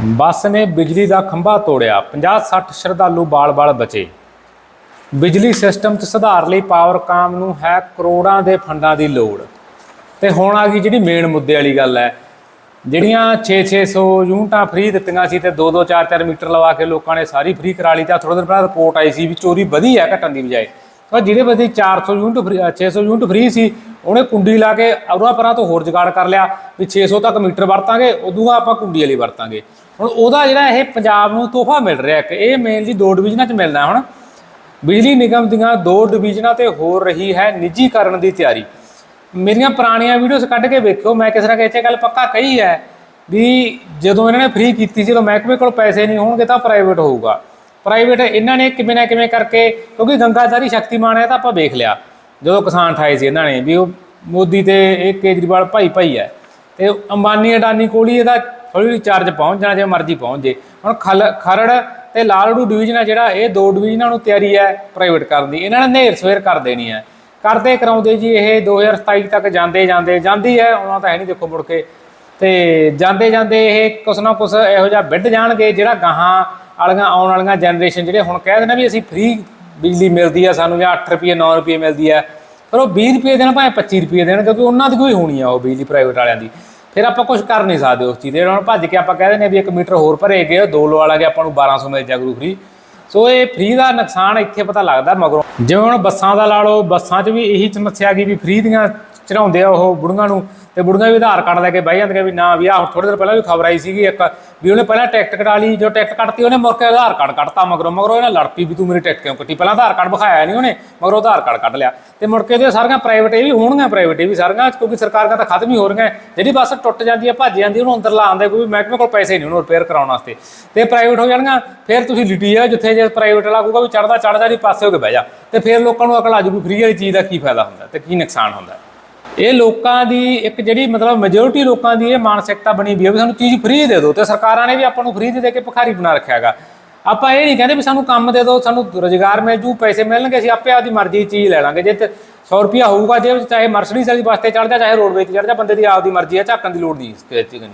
ਬੱਸ ਨੇ ਬਿਜਲੀ ਦਾ ਖੰਭਾ ਤੋੜਿਆ 50-60 ਸ਼ਰਧਾਲੂ ਬਾਲ-ਬਾਲ ਬਚੇ। ਬਿਜਲੀ ਸਿਸਟਮ 'ਚ ਸੁਧਾਰ ਲਈ ਪਾਵਰਕਾਮ ਨੂੰ ਹੈ ਕਰੋੜਾਂ ਦੇ ਫੰਡਾਂ ਦੀ ਲੋੜ। ਤੇ ਹੁਣ ਆ ਗਈ ਜਿਹੜੀ ਮੇਨ ਮੁੱਦੇ ਵਾਲੀ ਗੱਲ ਹੈ। ਜਿਹੜੀਆਂ 6-600 ਯੂਨਿਟਾਂ ਫ੍ਰੀ ਦਿੱਤੀਆਂ ਸੀ ਤੇ 2-2 4-4 ਮੀਟਰ ਲਵਾ ਕੇ ਲੋਕਾਂ ਨੇ ਸਾਰੀ ਫ੍ਰੀ ਕਰਾ ਲਈ ਤਾਂ ਥੋੜਾ ਦਿਨ ਪਹਿਲਾਂ ਰਿਪੋਰਟ ਆਈ ਸੀ ਵੀ ਚੋਰੀ ਵਧੀ ਹੈ ਘਟਣ ਦੀ ਬਜਾਏ। ਪਰ ਜਿਹੜੇ ਬੰਦੇ 400 ਯੂਨਿਟ ਫ੍ਰੀ 600 ਯੂਨਿਟ ਫ੍ਰੀ ਸੀ, ਉਹਨੇ ਕੁੰਡੀ ਲਾ ਕੇ ਅਰਵਾ ਪਰਾਂ ਤੋਂ ਹੋਰ ਜੁਗਾੜ ਕਰ ਲਿਆ ਵੀ 600 ਤੱਕ ਮੀਟਰ ਵਰਤਾਂਗੇ, ਉਦੋਂ ਆਪਾਂ ਕੁੰਡੀ ਵਾਲੀ ਵਰਤਾਂਗੇ। ਹੁਣ ਉਹਦਾ ਜਿਹੜਾ ਇਹ ਪੰਜਾਬ ਨੂੰ ਤੋਹਫਾ ਮਿਲ ਰਿਹਾ ਕਿ ਇਹ ਮੇਨਲੀ ਦੋ ਡਿਵੀਜ਼ਨਾਂ 'ਚ ਮਿਲਣਾ ਹੁਣ। ਬਿਜਲੀ ਨਿਗਮ ਦੀਆਂ ਦੋ ਡਿਵੀਜ਼ਨਾਂ ਤੇ ਹੋ ਰਹੀ ਹੈ ਨਿੱਜੀਕਰਨ ਦੀ ਤਿਆਰੀ। ਮੇਰੀਆਂ ਪੁਰਾਣੀਆਂ ਵੀਡੀਓਜ਼ ਕੱਢ ਕੇ ਵੇਖਿਓ, ਮੈਂ ਕਿਸੇ ਨਾ ਕਿਸੇ ਗੱਲ ਪੱਕਾ ਕਹੀ ਹੈ ਵੀ ਜਦੋਂ ਇਹਨਾਂ ਨੇ ਫ੍ਰੀ ਕੀਤੀ ਸੀ ਤਾਂ ਮਹਿਕਮੇ ਕੋਲ ਪੈਸੇ ਨਹੀਂ ਹੋਣਗੇ ਤਾਂ ਪ੍ਰਾਈਵੇਟ ਹੋਊਗਾ। ਪ੍ਰਾਈਵੇਟ ਇਹਨਾਂ ਨੇ ਕਿਵੇਂ ਨਾ ਕਿਵੇਂ ਕਰਕੇ, ਕਿਉਂਕਿ ਗੰਗਾਧਾਰੀ ਸ਼ਕਤੀਮਾਨ ਹੈ, ਤਾਂ ਆਪਾਂ ਵੇਖ ਲਿਆ। ਜਦੋਂ ਕਿਸਾਨ ਠਾਏ ਸੀ ਇਹਨਾਂ ਨੇ ਵੀ ਉਹ ਮੋਦੀ ਤੇ ਇਹ ਕੇਜਰੀਵਾਲ ਭਾਈ ਭਾਈ ਹੈ। ਤੇ ਅੰਬਾਨੀ ਅਡਾਨੀ ਕੋਲ ਹੀ ਇਹਦਾ ਥੋੜੀ ਚਾਰਜ ਪਹੁੰਚ ਜਾਣਾ ਜੇ ਮਰਜ਼ੀ ਪਹੁੰਚ ਜੇ। ਹੁਣ ਖਲ, ਖਰੜ ਤੇ ਲਾਲੜੂ ਡਿਵੀਜ਼ਨ ਆ ਜਿਹੜਾ, ਇਹ ਦੋ ਡਿਵੀਜ਼ਨਾਂ ਨੂੰ ਤਿਆਰੀ ਹੈ ਪ੍ਰਾਈਵੇਟ ਕਰਨ ਦੀ। ਇਹਨਾਂ ਨੇ ਨੇਰ ਸਵੇਰ ਕਰ ਦੇਣੀ ਹੈ। ਕਰਦੇ ਕਰਾਉਂਦੇ ਜੀ ਇਹ 2027 ਤੱਕ ਜਾਂਦੇ ਜਾਂਦੇ, ਜਾਂਦੀ ਹੈ, ਉਹਨਾਂ ਤਾਂ ਹੈ ਨਹੀਂ ਦੇਖੋ ਮੁੜ ਕੇ। ਤੇ ਜਾਂਦੇ ਜਾਂਦੇ ਇਹ ਕੁਛ ਨਾ ਕੁਛ ਇਹੋ ਜਿਹਾ ਵਿੱਢ ਜਾਣਗੇ, ਜਿਹੜਾ ਗਾਹਾਂ ਵਾਲੀਆਂ ਆਉਣ ਵਾਲੀਆਂ ਜਨਰੇਸ਼ਨ ਜਿਹੜੇ ਹੁਣ ਕਹਿ ਦੇਣਾ ਵੀ ਅਸੀਂ ਫ੍ਰੀ ਬਿਜਲੀ ਮਿਲਦੀ ਆ, ਸਾਨੂੰ ਜਾਂ 8 ਰੁਪਏ 9 ਰੁਪਏ ਮਿਲਦੀ ਆ। ਪਰ ਉਹ 20 ਰੁਪਏ ਦੇਣ ਭਾਵੇਂ 25 ਰੁਪਏ ਦੇਣ, ਕਿਉਂਕਿ ਉਹਨਾਂ ਦੀ ਕੋਈ ਹੋਣੀ ਆ ਉਹ ਬਿਜਲੀ ਪ੍ਰਾਈਵੇਟ ਵਾਲਿਆਂ ਦੀ। ਫਿਰ ਆਪਾਂ ਕੁਝ ਕਰ ਨਹੀਂ ਸਕਦੇ ਉਸ ਚੀਜ਼ ਦੇ। ਹੁਣ ਭੱਜ ਕੇ ਆਪਾਂ ਕਹਿ ਦਿੰਦੇ ਹਾਂ ਵੀ ਇੱਕ ਮੀਟਰ ਹੋਰ ਭਰੇ ਗਏ ਦੋ ਲੋ ਵਾਲਾ ਗਿਆ, ਆਪਾਂ ਨੂੰ 1200 ਮਿਲ ਜਾਗਰੂ ਫ੍ਰੀ ਸੋ ਇਹ ਫ੍ਰੀ ਦਾ ਨੁਕਸਾਨ ਇੱਥੇ ਪਤਾ ਲੱਗਦਾ ਮਗਰੋਂ। ਜਿਵੇਂ ਹੁਣ ਬੱਸਾਂ ਦਾ ਲਾ ਲਓ, ਬੱਸਾਂ 'ਚ ਵੀ ਇਹੀ ਸਮੱਸਿਆ ਆ ਗਈ ਵੀ ਫ੍ਰੀ ਦੀਆਂ ਚੜਾਉਂਦੇ ਆ ਉਹ ਬੁੜੀਆਂ ਨੂੰ, ਤੇ ਬੁੜੀਆਂ ਵੀ ਆਧਾਰ ਕਾਰਡ ਲੈ ਕੇ ਬਹਿ ਜਾਂਦੀਆਂ ਵੀ ਨਾ ਵੀ ਆਹ ਥੋੜੇ ਦਿਨ ਪਹਿਲਾਂ ਵੀ ਖਬਰ ਆਈ ਸੀਗੀ ਇੱਕ, ਵੀ ਉਹਨੇ ਪਹਿਲਾਂ ਟਿਕਟ ਕਟਾ ਲਈ ਜੋ ਟਿਕਟ ਕੱਟਤੀ ਉਹਨੇ ਮੁੜ ਕੇ ਆਧਾਰ ਕਾਰਡ ਕੱਟਤਾ ਮਗਰੋਂ ਮਗਰੋਂ ਇਹਨਾਂ ਲੜ ਪਈ ਵੀ ਤੂੰ ਮੇਰੀ ਟਿਕਟ ਕਿਉਂ ਕੱਟੀ? ਪਹਿਲਾਂ ਆਧਾਰ ਕਾਰਡ ਵਿਖਾਇਆ ਨਹੀਂ ਉਹਨੇ, ਮਗਰੋਂ ਆਧਾਰ ਕਾਰਡ ਕੱਢ ਲਿਆ। ਤੇ ਮੁੜ ਕੇ ਇਹਦੇ ਸਾਰੀਆਂ ਪ੍ਰਾਈਵੇਟ ਇਹ ਵੀ ਹੋਣਗੀਆਂ ਪ੍ਰਾਈਵੇਟ ਇਹ ਵੀ ਸਾਰੀਆਂ, ਕਿਉਂਕਿ ਸਰਕਾਰਾਂ ਤਾਂ ਖਤਮ ਹੀ ਹੋ ਰਹੀਆਂ, ਜਿਹੜੀ ਬੱਸ ਟੁੱਟ ਜਾਂਦੀ ਹੈ ਭੱਜ ਜਾਂਦੀ ਉਹਨੂੰ ਅੰਦਰ ਲਾਉਂਦੇ ਕੋਈ ਮਹਿਕਮੇ ਕੋਲ ਪੈਸੇ ਨਹੀਂ ਉਹਨੂੰ ਰਿਪੇਅਰ ਕਰਾਉਣ ਵਾਸਤੇ। ਤੇ ਪ੍ਰਾਈਵੇਟ ਹੋ ਜਾਣਗੀਆਂ, ਫਿਰ ਤੁਸੀਂ ਲਿਟੀ ਆ, ਜਿੱਥੇ ਜੇ ਪ੍ਰਾਈਵੇਟ ਵਾਲਾ ਕਹੂਗਾ ਵੀ ਚੜਦਾ ਚੜਦਾ ਨਹੀਂ, ਪਾਸੇ ਹੋ ਕੇ ਬਹਿ ਜਾ। ਤੇ ਫਿਰ ਲੋਕਾਂ ਨੂੰ ਅਕਲ ਅੱਜ ਜੂ ਵੀ ਫ੍ਰੀ ਵਾਲੀ ਚੀਜ਼ ਦਾ ਕੀ ਫਾਇਦਾ ਹੁੰਦਾ ਤੇ ਕੀ ਨੁਕਸਾਨ ਹੁੰਦਾ। ਇਹ ਲੋਕਾਂ ਦੀ ਇੱਕ ਜਿਹੜੀ ਮਤਲਬ ਮੈਜੋਰਿਟੀ ਲੋਕਾਂ ਦੀ ਇਹ ਮਾਨਸਿਕਤਾ ਬਣੀ ਵੀ ਹੈ ਵੀ ਸਾਨੂੰ ਚੀਜ਼ ਫ੍ਰੀ ਦੇ ਦਿਓ ਤੇ ਸਰਕਾਰਾਂ ਨੇ ਵੀ ਆਪਾਂ ਨੂੰ ਫ੍ਰੀ ਦੇ ਦੇ ਕੇ ਭਿਖਾਰੀ ਬਣਾ ਰੱਖਿਆ ਹੈਗਾ। ਆਪਾਂ ਇਹ ਨਹੀਂ ਕਹਿੰਦੇ ਵੀ ਸਾਨੂੰ ਕੰਮ ਦੇ ਦਿਓ, ਸਾਨੂੰ ਰੋਜ਼ਗਾਰ ਮਿਲ ਜੂ, ਪੈਸੇ ਮਿਲਣਗੇ, ਅਸੀਂ ਆਪੇ ਆਪਦੀ ਮਰਜ਼ੀ ਚੀਜ਼ ਲੈ ਲਾਂਗੇ। ਜੇ ਤੇ 100 ਰੁਪਿਆ ਹੋਊਗਾ, ਜੇ ਚਾਹੇ ਮਰਸੀਡੀਜ਼ ਵਾਲੀ ਵਾਸਤੇ ਤੇ ਚਾਹੇ ਰੋਡਵੇਜ਼ ਤੇ ਚੜ ਬੰਦੇ ਦੀ ਆਪਦੀ ਮਰਜ਼ੀ ਹੈ ਝਾਕਣ ਦੀ ਲੋੜ ਨਹੀਂ ਇਸ ਤੇ ਨਹੀਂ